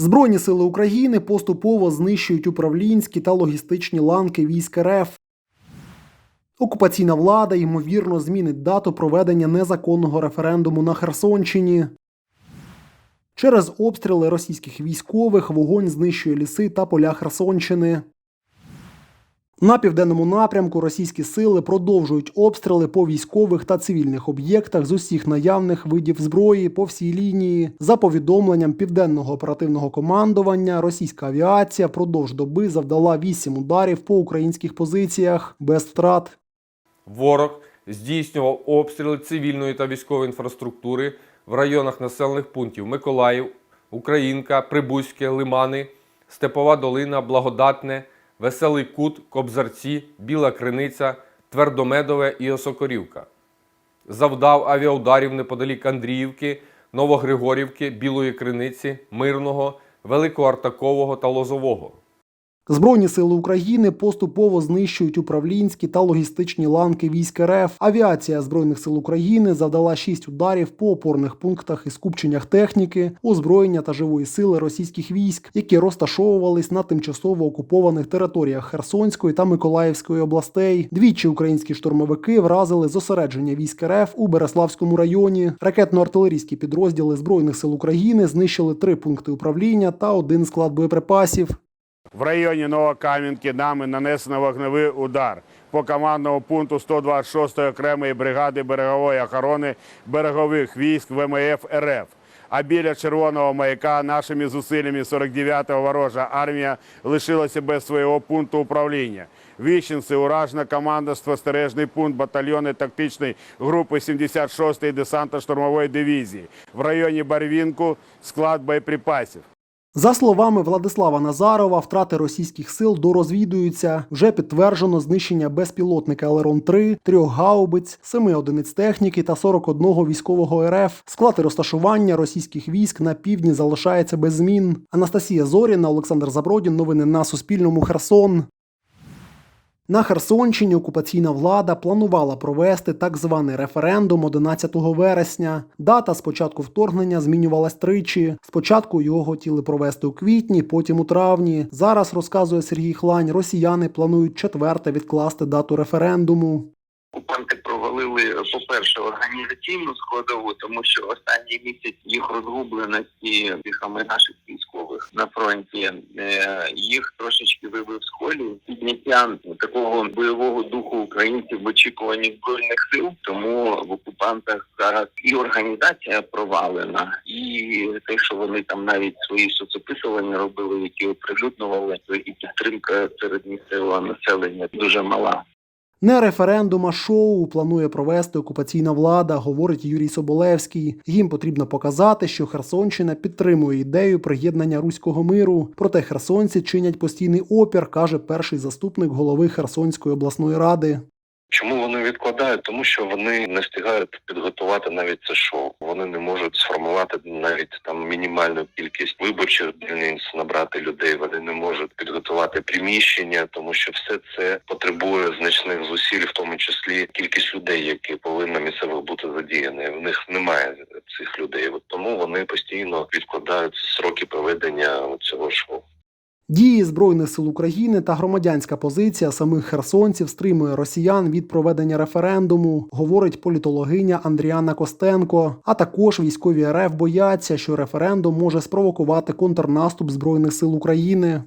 Збройні сили України поступово знищують управлінські та логістичні ланки військ РФ. Окупаційна влада ймовірно змінить дату проведення незаконного референдуму на Херсонщині. Через обстріли російських військових вогонь знищує ліси та поля Херсонщини. На південному напрямку російські сили продовжують обстріли по військових та цивільних об'єктах з усіх наявних видів зброї по всій лінії. За повідомленням південного оперативного командування, російська авіація впродовж доби завдала 8 ударів по українських позиціях без втрат. Ворог здійснював обстріли цивільної та військової інфраструктури в районах населених пунктів Миколаїв, Українка, Прибузьке, Лимани, Степова Долина, Благодатне, Веселий Кут, Кобзарці, Біла Криниця, Твердомедове і Осокорівка. Завдав авіаударів неподалік Андріївки, Новогригорівки, Білої Криниці, Мирного, Великоартакового та Лозового. Збройні сили України поступово знищують управлінські та логістичні ланки військ РФ. Авіація збройних сил України завдала 6 ударів по опорних пунктах і скупченнях техніки, озброєння та живої сили російських військ, які розташовувались на тимчасово окупованих територіях Херсонської та Миколаївської областей. Двічі українські штурмовики вразили зосередження військ РФ у Береславському районі. Ракетно-артилерійські підрозділи збройних сил України знищили три пункти управління та один склад боєприпасів. В районі Новокам'янки нами нанесено вогневий удар по командному пункту 126-ї окремої бригади берегової охорони берегових військ ВМФ РФ. А біля червоного маяка нашими зусиллями 49-го ворожа армія лишилася без свого пункту управління. Віщенці, уражена команда спостережний пункт батальйону тактичної групи 76-ї десантно-штурмової дивізії. В районі Барвінку склад боєприпасів. За словами Владислава Назарова, втрати російських сил дорозвідуються. Вже підтверджено знищення безпілотника Елерон-3, трьох гаубиць, семи одиниць техніки та 41 військового РФ. Склад і розташування російських військ на півдні залишається без змін. Анастасія Зоріна, Олександр Забродін. Новини на Суспільному. Херсон. На Херсонщині окупаційна влада планувала провести так званий референдум 11 вересня. Дата з початку вторгнення змінювалась тричі. Спочатку його хотіли провести у квітні, потім у травні. Зараз розказує Сергій Хлань. Росіяни планують четверте відкласти дату референдуму. Окупанти провалили, по-перше, організаційну складову, тому що останній місяць їх розгубленості тихами наших військових на фронті е, їх трошечки вибив з колії. Підняття такого бойового духу українців в очікуванні збройних сил. Тому в окупантах зараз і організація провалена, і те, що вони там навіть свої соцописування робили, які оприлюднювали, і підтримка серед місцевого населення дуже мала. Не референдум, а шоу планує провести окупаційна влада, говорить Юрій Соболевський. Їм потрібно показати, що Херсонщина підтримує ідею приєднання руського миру. Проте херсонці чинять постійний опір, каже перший заступник голови Херсонської обласної ради. Чому вони відкладають? Тому що вони не встигають підготувати навіть це шоу. Вони не можуть сформувати навіть там мінімальну кількість виборчих дільниць, набрати людей. Вони не можуть підготувати приміщення, тому що все це потребує значних зусиль, в тому числі кількість людей, які повинні місцевих бути задіяні. В них немає цих людей. От тому вони постійно відкладають сроки проведення цього шоу. Дії Збройних сил України та громадянська позиція самих херсонців стримує росіян від проведення референдуму, говорить політологиня Андріана Костенко. А також військові РФ бояться, що референдум може спровокувати контрнаступ Збройних сил України.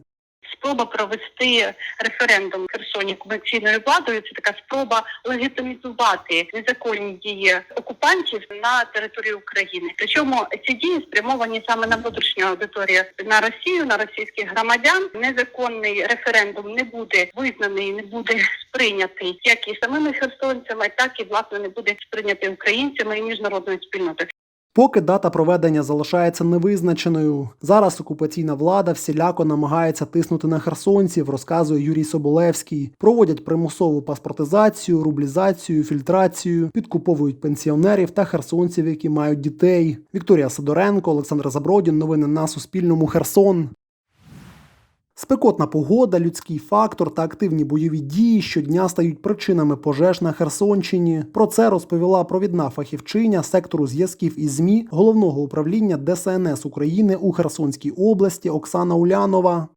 Спроба провести референдум Херсоні окупаційною владою це така спроба легітимізувати незаконні дії окупантів на території України. Причому ці дії спрямовані саме на внутрішню аудиторію на Росію, на російських громадян. Незаконний референдум не буде визнаний, не буде сприйнятий як і самими херсонцями, так і власне не буде сприйнятий українцями і міжнародною спільнотою. Поки дата проведення залишається невизначеною. Зараз окупаційна влада всіляко намагається тиснути на херсонців, розказує Юрій Соболевський. Проводять примусову паспортизацію, рублізацію, фільтрацію, підкуповують пенсіонерів та херсонців, які мають дітей. Вікторія Сидоренко, Олександр Забродін. Новини на Суспільному. Херсон. Спекотна погода, людський фактор та активні бойові дії щодня стають причинами пожеж на Херсонщині. Про це розповіла провідна фахівчиня сектору зв'язків і ЗМІ головного управління ДСНС України у Херсонській області Оксана Улянова.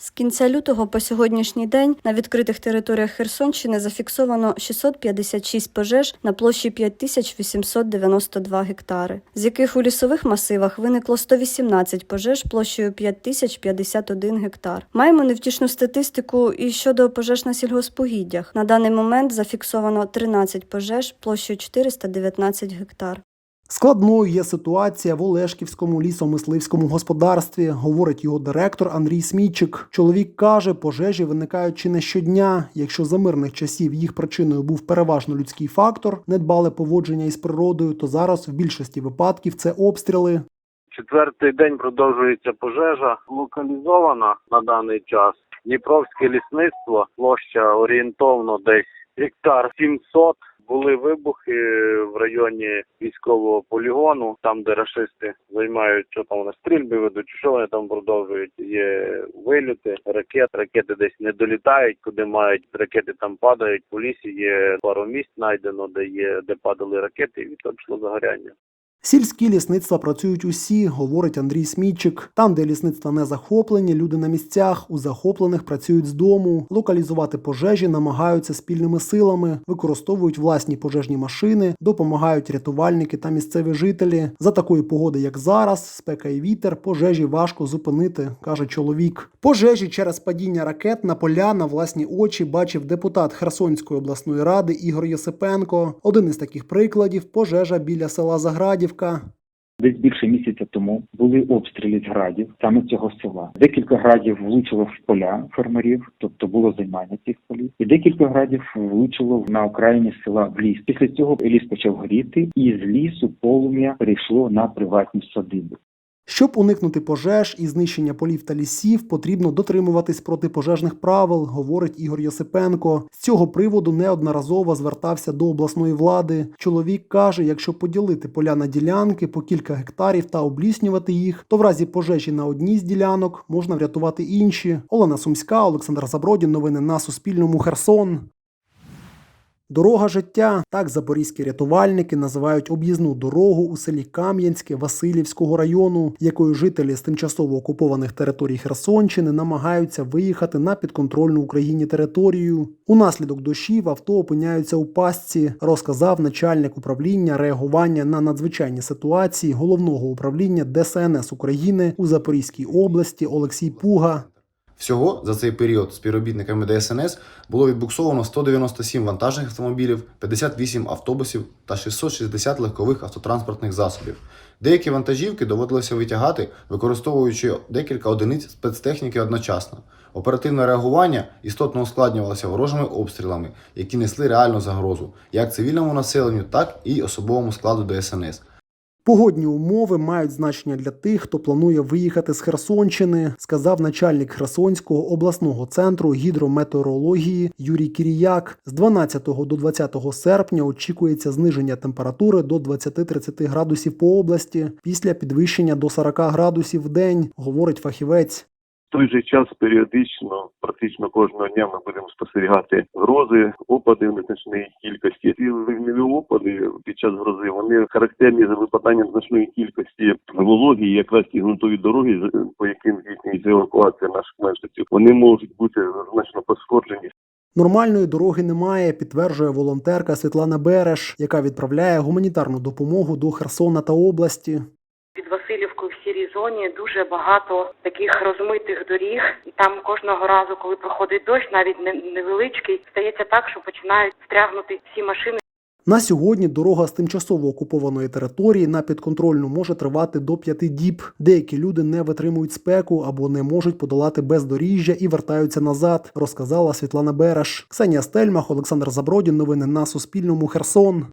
З кінця лютого по сьогоднішній день на відкритих територіях Херсонщини зафіксовано 656 пожеж на площі 5892 гектари, з яких у лісових масивах виникло 118 пожеж площею 5051 гектар. Маємо невтішну статистику і щодо пожеж на сільгоспогіддях. На даний момент зафіксовано 13 пожеж площею 419 гектар. Складною є ситуація в Олешківському лісомисливському господарстві, говорить його директор Андрій Смійчик. Чоловік каже, пожежі виникають чи не щодня. Якщо за мирних часів їх причиною був переважно людський фактор, недбале поводження із природою, то зараз в більшості випадків це обстріли. Четвертий день продовжується пожежа. Локалізована на даний час Дніпровське лісництво, площа орієнтовно десь гектар 700. Були вибухи в районі військового полігону, там де рашисти займають, що там вони стрільби ведуть, що вони там продовжують. Є виліти ракет, ракети десь не долітають, куди мають ракети там падають. По лісі є пару місць знайдено, де є де падали ракети, і відтоді пішло загоряння. Сільські лісництва працюють усі, говорить Андрій Смійчик. Там, де лісництва не захоплені, люди на місцях, у захоплених працюють з дому. Локалізувати пожежі намагаються спільними силами, використовують власні пожежні машини, допомагають рятувальники та місцеві жителі. За такої погоди, як зараз, спека і вітер, пожежі важко зупинити, каже чоловік. Пожежі через падіння ракет на поля на власні очі бачив депутат Херсонської обласної ради Ігор Єсипенко. Один із таких прикладів пожежа біля села Заградівка. Десь більше місяця тому були обстріли з градів саме цього села. Декілька градів влучило в поля фермерів, тобто було займання цих полів, і декілька градів влучило на окраїні села в ліс. Після цього ліс почав горіти, і з лісу полум'я перейшло на приватні садиби. Щоб уникнути пожеж і знищення полів та лісів, потрібно дотримуватись протипожежних правил, говорить Ігор Йосипенко. З цього приводу неодноразово звертався до обласної влади. Чоловік каже, якщо поділити поля на ділянки по кілька гектарів та обліснювати їх, то в разі пожежі на одній з ділянок можна врятувати інші. Олена Сумська, Олександр Забродін. Новини на Суспільному. Херсон. Дорога життя так запорізькі рятувальники називають об'їзну дорогу у селі Кам'янське Васильівського району, якою жителі з тимчасово окупованих територій Херсонщини намагаються виїхати на підконтрольну Україні територію. Унаслідок дощів авто опиняються у пастці, розказав начальник управління реагування на надзвичайні ситуації головного управління ДСНС України у Запорізькій області Олексій Пуга. Всього за цей період співробітниками ДСНС було відбуксовано 197 вантажних автомобілів, 58 автобусів та 660 легкових автотранспортних засобів. Деякі вантажівки доводилося витягати, використовуючи декілька одиниць спецтехніки одночасно. Оперативне реагування істотно ускладнювалося ворожими обстрілами, які несли реальну загрозу як цивільному населенню, так і особовому складу ДСНС. Погодні умови мають значення для тих, хто планує виїхати з Херсонщини, сказав начальник Херсонського обласного центру гідрометеорології Юрій Кіріяк. З 12 до 20 серпня очікується зниження температури до 20-30 градусів по області після підвищення до 40 градусів в день, говорить фахівець. В той же час періодично, практично кожного дня ми будемо спостерігати грози, опади в незначної кількості. Опади під час грози вони характерні за випаданням значної кількості вологі, якраз ті ґрунтові дороги, з- по яким здійснюється евакуація наших мешканців, вони можуть бути значно пошкоджені. Нормальної дороги немає, підтверджує волонтерка Світлана Береш, яка відправляє гуманітарну допомогу до Херсона та області. Під Васильівкою в сірій зоні дуже багато таких розмитих доріг, і там кожного разу, коли проходить дощ, навіть не- невеличкий, стається так, що починають стрягнути всі машини. На сьогодні дорога з тимчасово окупованої території на підконтрольну може тривати до п'яти діб. Деякі люди не витримують спеку або не можуть подолати бездоріжжя і вертаються назад, розказала Світлана Береш. Ксенія Стельмах, Олександр Забродін. Новини на Суспільному. Херсон.